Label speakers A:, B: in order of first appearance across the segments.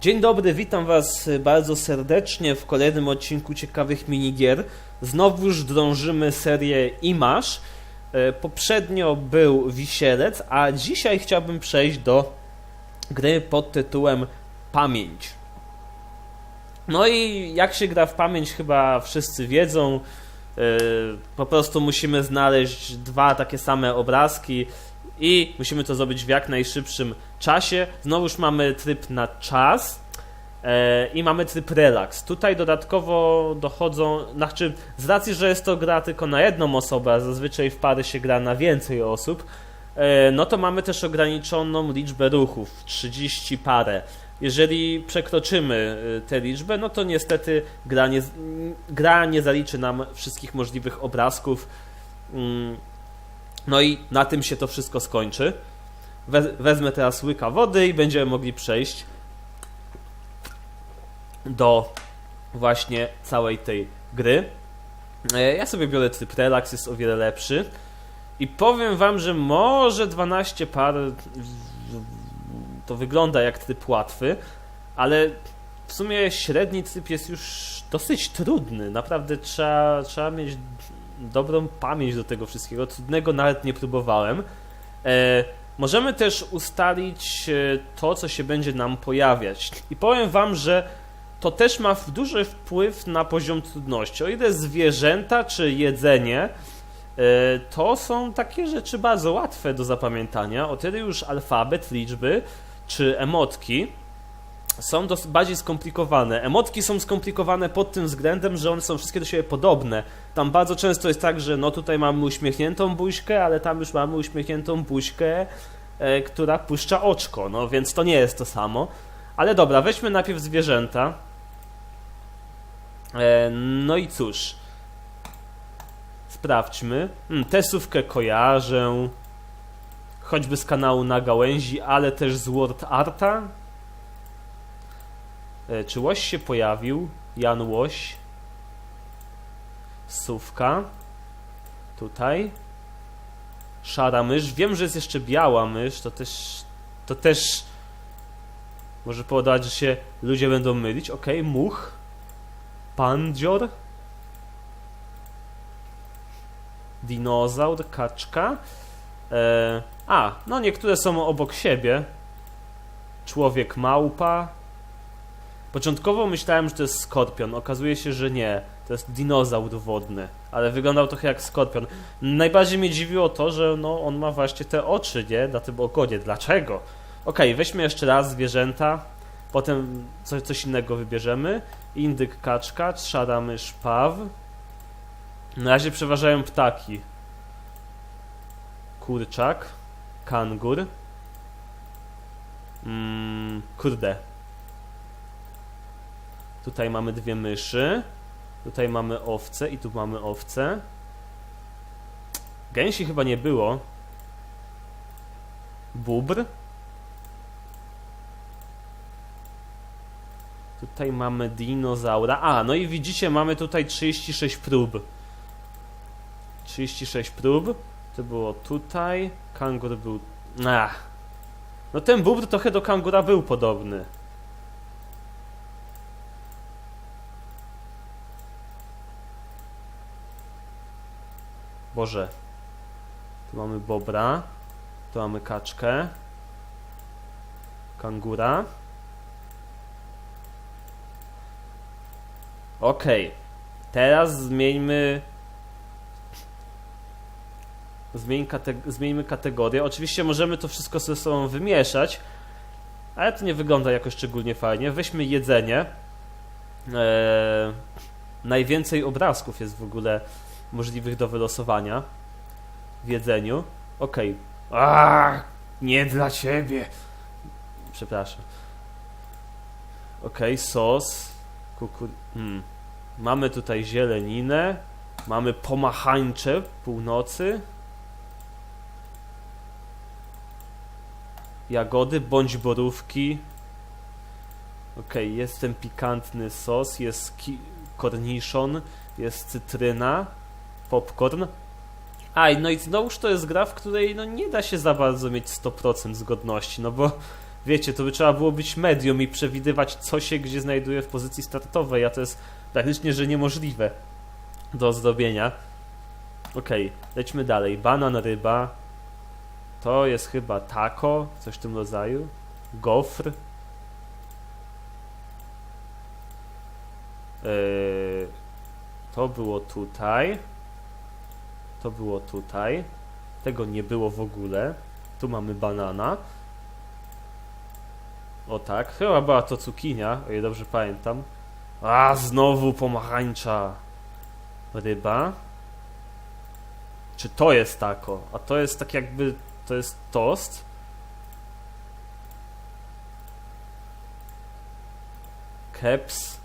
A: Dzień dobry, witam Was bardzo serdecznie w kolejnym odcinku ciekawych minigier. Znowuż drążymy serię Imasz. E, Poprzednio był Wisielec, a dzisiaj chciałbym przejść do gry pod tytułem Pamięć. No i jak się gra w pamięć, chyba wszyscy wiedzą. E, Po prostu musimy znaleźć dwa takie same obrazki i musimy to zrobić w jak najszybszym czasie. Znowuż mamy tryb na czas e, i mamy tryb relaks. Tutaj dodatkowo dochodzą, znaczy z racji, że jest to gra tylko na jedną osobę, a zazwyczaj w pary się gra na więcej osób, e, no to mamy też ograniczoną liczbę ruchów, 30 parę. Jeżeli przekroczymy e, tę liczbę, no to niestety gra nie, gra nie zaliczy nam wszystkich możliwych obrazków. Mm, No i na tym się to wszystko skończy. We- Wezmę teraz łyka wody i będziemy mogli przejść do właśnie całej tej gry. E, Ja sobie biorę tryb relax, jest o wiele lepszy. I powiem wam, że może 12 par to wygląda jak tryb łatwy, ale w sumie średni tryb jest już dosyć trudny. Naprawdę trzeba, trzeba mieć dobrą pamięć do tego wszystkiego. Trudnego nawet nie próbowałem. E, możemy też ustalić e, to, co się będzie nam pojawiać. I powiem Wam, że to też ma duży wpływ na poziom trudności. O ile zwierzęta czy jedzenie e, to są takie rzeczy bardzo łatwe do zapamiętania, o tyle już alfabet, liczby czy emotki są bardziej skomplikowane. Emotki są skomplikowane pod tym względem, że one są wszystkie do siebie podobne. Tam bardzo często jest tak, że no tutaj mamy uśmiechniętą buźkę, ale tam już mamy uśmiechniętą buźkę, e, która puszcza oczko, no więc to nie jest to samo. Ale dobra, weźmy najpierw zwierzęta. E, no i cóż. Sprawdźmy. Hmm, tesówkę kojarzę. Choćby z kanału na gałęzi, ale też z Word Arta. E, Czy łoś się pojawił? Jan Łoś. Sówka. Tutaj. Szara mysz. Wiem, że jest jeszcze biała mysz. To też. To też. Może powodować, że się ludzie będą mylić. Ok, much. Pandzior. Dinozaur, kaczka. E, a, no niektóre są obok siebie. Człowiek małpa. Początkowo myślałem, że to jest skorpion. Okazuje się, że nie. To jest dinozaur wodny. Ale wyglądał trochę jak skorpion. Najbardziej mnie dziwiło to, że no, on ma właśnie te oczy, nie? Na tym ogonie. Dlaczego? Okej, weźmy jeszcze raz zwierzęta. Potem coś, coś innego wybierzemy. Indyk, kaczka, szara mysz, paw. Na razie przeważają ptaki. Kurczak, kangur. Mm, kurde. Tutaj mamy dwie myszy. Tutaj mamy owce i tu mamy owce. Gęsi chyba nie było. Bubr. Tutaj mamy dinozaura. A, no i widzicie, mamy tutaj 36 prób. 36 prób. To było tutaj. Kangur był. Ach. No ten bubr trochę do kangura był podobny. Boże. Tu mamy bobra. Tu mamy kaczkę. Kangura. Okej. Teraz zmieńmy. Zmień kate... Zmieńmy kategorię. Oczywiście możemy to wszystko ze sobą wymieszać, ale to nie wygląda jakoś szczególnie fajnie. Weźmy jedzenie. Eee... Najwięcej obrazków jest w ogóle możliwych do wylosowania w jedzeniu. Okej. Okay. Nie dla ciebie. Przepraszam. Okej, sos. Kukur... Hmm. Mamy tutaj zieleninę. Mamy pomachańcze północy. Jagody bądź borówki. Okej, jest ten pikantny sos, jest korniszon, jest cytryna, popcorn. A, no i znowuż to jest gra, w której no nie da się za bardzo mieć 100% zgodności, no bo wiecie, to by trzeba było być medium i przewidywać, co się gdzie znajduje w pozycji startowej, a to jest praktycznie, że niemożliwe do zrobienia. Okej, lećmy dalej. Banan, ryba. To jest chyba taco, coś w tym rodzaju. Gofr. Yy, to było tutaj. To było tutaj. Tego nie było w ogóle. Tu mamy banana. O tak, chyba była to cukinia, o ile dobrze pamiętam. A, znowu pomarańcza. Ryba. Czy to jest tako? A to jest tak jakby, to jest tost. Keps.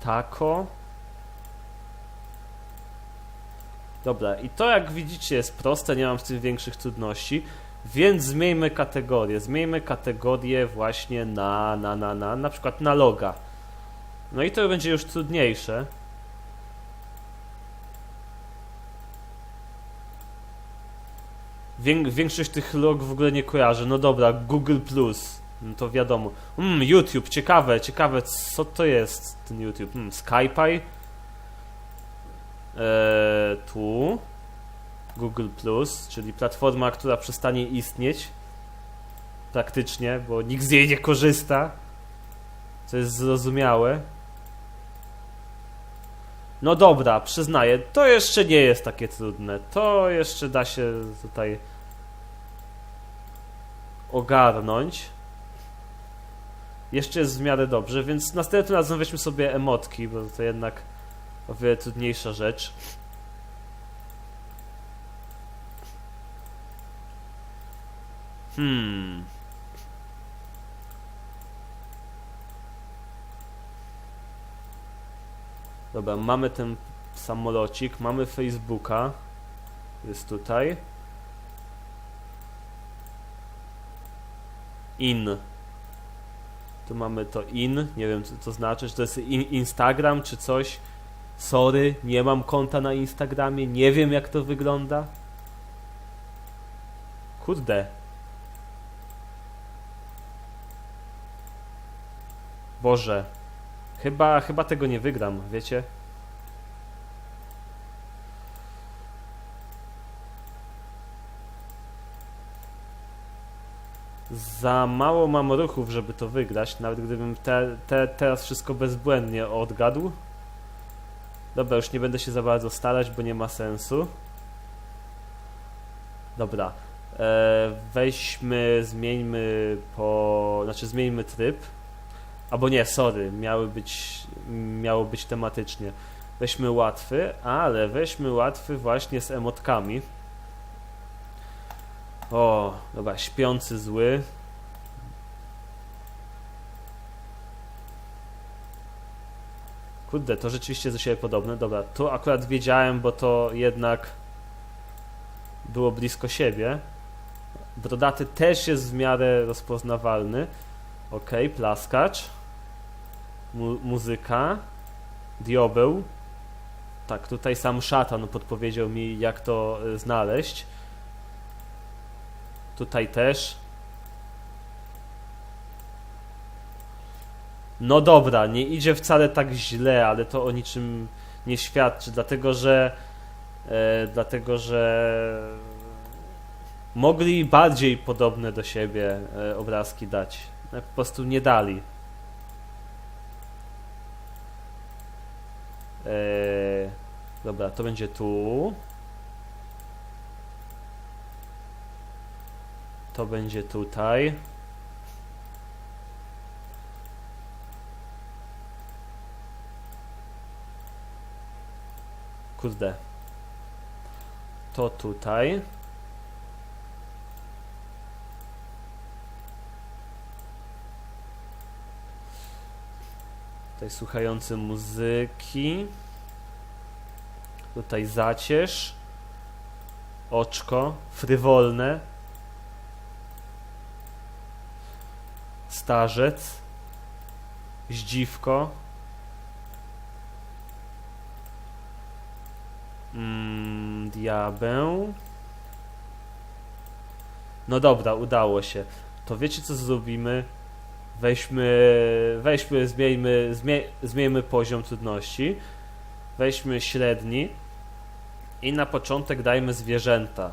A: Taco. Dobra, i to jak widzicie jest proste, nie mam z tym większych trudności, więc zmieńmy kategorię. Zmieńmy kategorię właśnie na, na, na, na, na przykład na loga. No i to będzie już trudniejsze. Wię większość tych log w ogóle nie kojarzę. No dobra, Google Plus. No to wiadomo. Mm, YouTube, ciekawe, ciekawe, co to jest ten YouTube. Hmm, Skype. Eee, tu Google Plus, czyli platforma, która przestanie istnieć praktycznie, bo nikt z niej nie korzysta, co jest zrozumiałe. No dobra, przyznaję, to jeszcze nie jest takie trudne. To jeszcze da się tutaj ogarnąć. Jeszcze jest w miarę dobrze, więc następnym razem weźmy sobie emotki, bo to jednak o wiele trudniejsza rzecz. Hmm. Dobra, mamy ten samolocik, mamy Facebooka. Jest tutaj. In. Tu mamy to in, nie wiem co to znaczy, czy to jest in Instagram czy coś. Sorry, nie mam konta na Instagramie, nie wiem jak to wygląda. Kurde. Boże. Chyba, chyba tego nie wygram, wiecie? Za mało mam ruchów, żeby to wygrać, nawet gdybym te, te, teraz wszystko bezbłędnie odgadł. Dobra, już nie będę się za bardzo starać, bo nie ma sensu. Dobra. E, weźmy, zmieńmy po... Znaczy zmieńmy tryb. Albo nie, sorry, miały być, miało być tematycznie. Weźmy łatwy, ale weźmy łatwy właśnie z emotkami. O, dobra, śpiący zły. Kurde, to rzeczywiście do siebie podobne. Dobra, tu akurat wiedziałem, bo to jednak było blisko siebie. Brodaty też jest w miarę rozpoznawalny. Ok, plaskacz. Mu muzyka. Diobeł. Tak, tutaj sam szatan podpowiedział mi, jak to y, znaleźć. Tutaj też. No dobra, nie idzie wcale tak źle, ale to o niczym nie świadczy, dlatego że e, dlatego że mogli bardziej podobne do siebie e, obrazki dać. E, po prostu nie dali. E, dobra, to będzie tu. To będzie tutaj. Kurde. To tutaj. Tutaj słuchający muzyki. Tutaj zacierz. Oczko. Frywolne. Starzec. Zdziwko. Diabeł. No dobra, udało się. To wiecie co zrobimy? Weźmy, weźmy, zmieńmy, zmie, zmieńmy poziom trudności. Weźmy średni i na początek dajmy zwierzęta.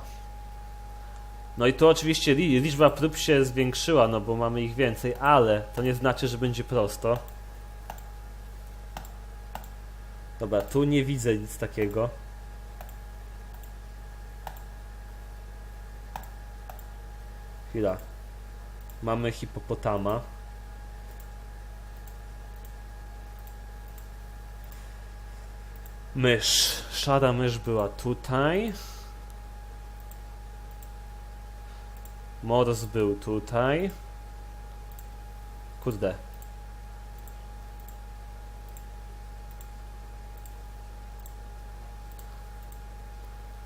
A: No i tu oczywiście li- liczba prób się zwiększyła, no bo mamy ich więcej, ale to nie znaczy, że będzie prosto. Dobra, tu nie widzę nic takiego. Chwila. Mamy hipopotama. Mysz. Szara mysz była tutaj. Mors był tutaj. Kurde.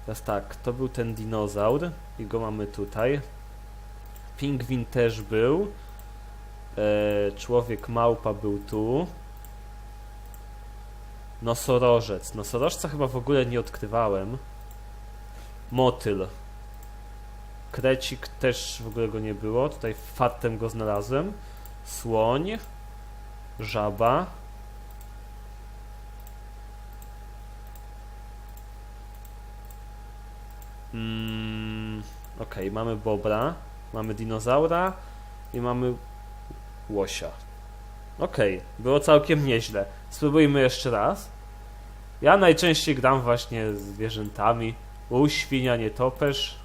A: Teraz tak, to był ten dinozaur i go mamy tutaj. Pingwin też był. E, człowiek małpa był tu. Nosorożec. Nosorożca chyba w ogóle nie odkrywałem. Motyl. Krecik też w ogóle go nie było. Tutaj fartem go znalazłem. Słoń. Żaba. Mm, Okej, mamy bobra. Mamy dinozaura. I mamy łosia. Okej, było całkiem nieźle. Spróbujmy jeszcze raz. Ja najczęściej gram właśnie z zwierzętami. Łóź, świnia, nietoperz.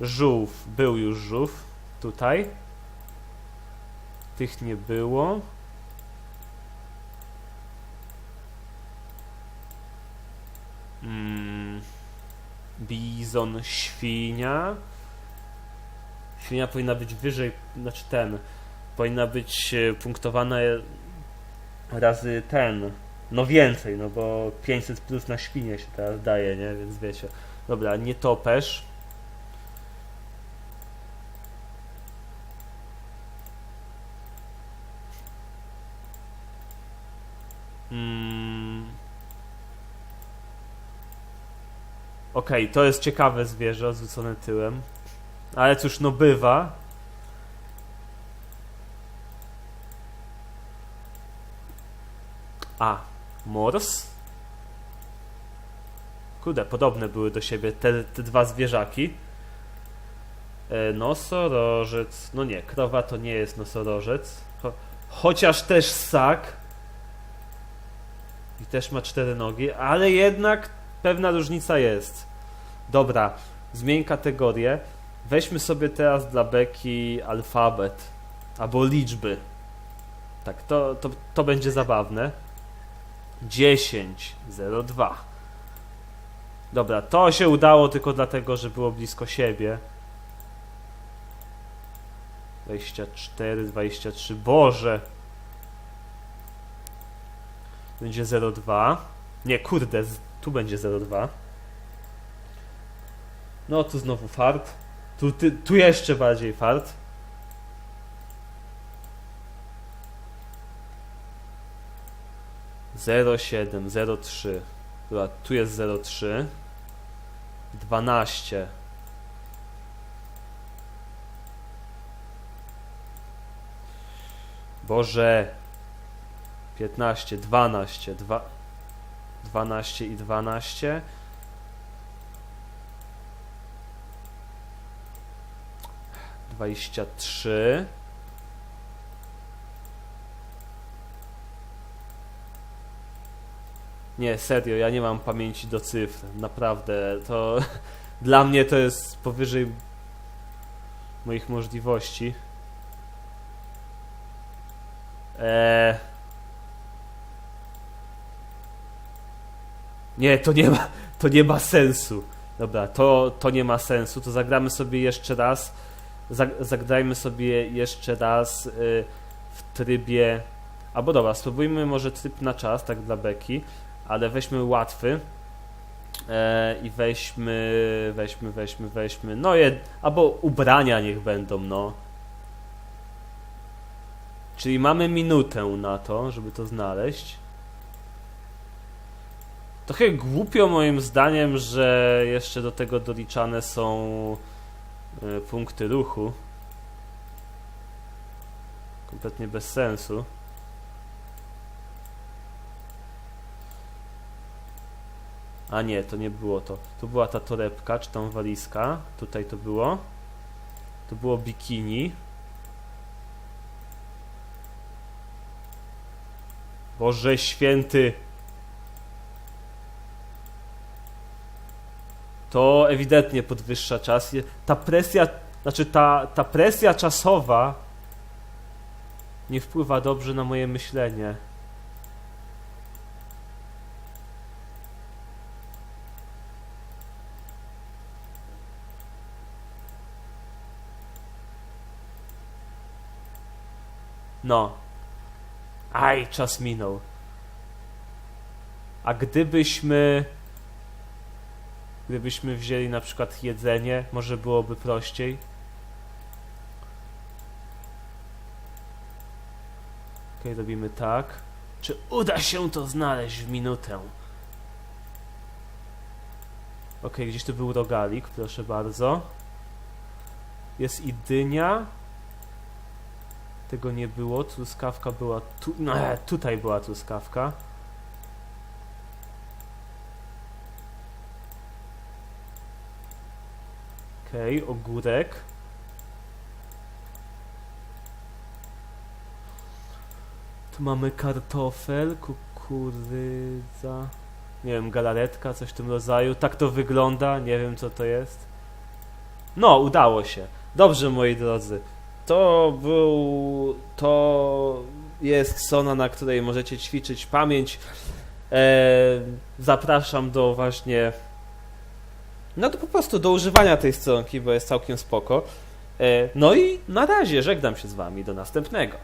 A: Żółw. Był już żółw. Tutaj. Tych nie było. Mm. Bizon, świnia. Świnia powinna być wyżej, znaczy ten. Powinna być e, punktowana razy ten. No więcej, no bo 500 plus na świnie się teraz daje, nie? Więc wiecie. Dobra, nie topesz. Mm. Okej, to jest ciekawe zwierzę, odwrócone tyłem. Ale cóż, no bywa. A, mors? Kurde, podobne były do siebie te, te dwa zwierzaki. E, nosorożec. No nie, krowa to nie jest nosorożec. Cho chociaż też ssak. I też ma cztery nogi, ale jednak pewna różnica jest. Dobra, zmień kategorię. Weźmy sobie teraz dla Beki alfabet albo liczby. Tak, to, to, to będzie zabawne. 10, 0, 2. Dobra, to się udało tylko dlatego, że było blisko siebie. 24, 23. Boże! Będzie 0,2. Nie, kurde, tu będzie 0,2. No, tu znowu fart. Tu, ty, tu jeszcze bardziej fart. Zero siedem, zero trzy. Tu jest zero trzy. Dwanaście. Boże. Piętnaście, dwanaście, dwa... Dwanaście i dwanaście. Dwadzieścia trzy. Nie, serio, ja nie mam pamięci do cyfr. Naprawdę, to dla mnie to jest powyżej moich możliwości. Eee... Nie, to nie ma, to nie ma sensu. Dobra, to, to nie ma sensu. To zagramy sobie jeszcze raz. Zag, zagrajmy sobie jeszcze raz y, w trybie. Albo dobra, spróbujmy może tryb na czas, tak dla beki, ale weźmy łatwy. E, I weźmy, weźmy, weźmy, weźmy. No, jed, albo ubrania niech będą, no. Czyli mamy minutę na to, żeby to znaleźć. Trochę głupio moim zdaniem, że jeszcze do tego doliczane są e, punkty ruchu. Kompletnie bez sensu. A nie, to nie było to. Tu była ta torebka, czy tam walizka. Tutaj to było. To było bikini. Boże święty. To ewidentnie podwyższa czas. Ta presja, znaczy ta, ta presja czasowa nie wpływa dobrze na moje myślenie. No. Aj, czas minął. A gdybyśmy. Gdybyśmy wzięli na przykład jedzenie, może byłoby prościej. Okej, robimy tak. Czy uda się to znaleźć w minutę? Okej, gdzieś tu był rogalik, proszę bardzo. Jest i dynia. Tego nie było, truskawka była tu... No, e, tutaj była truskawka. Okej, ogórek. Tu mamy kartofel, kukurydza. Nie wiem, galaretka, coś w tym rodzaju. Tak to wygląda, nie wiem co to jest. No, udało się. Dobrze, moi drodzy. To był. To jest sona, na której możecie ćwiczyć pamięć. E, zapraszam do właśnie. No to po prostu do używania tej stronki, bo jest całkiem spoko. E, no i na razie żegnam się z Wami. Do następnego.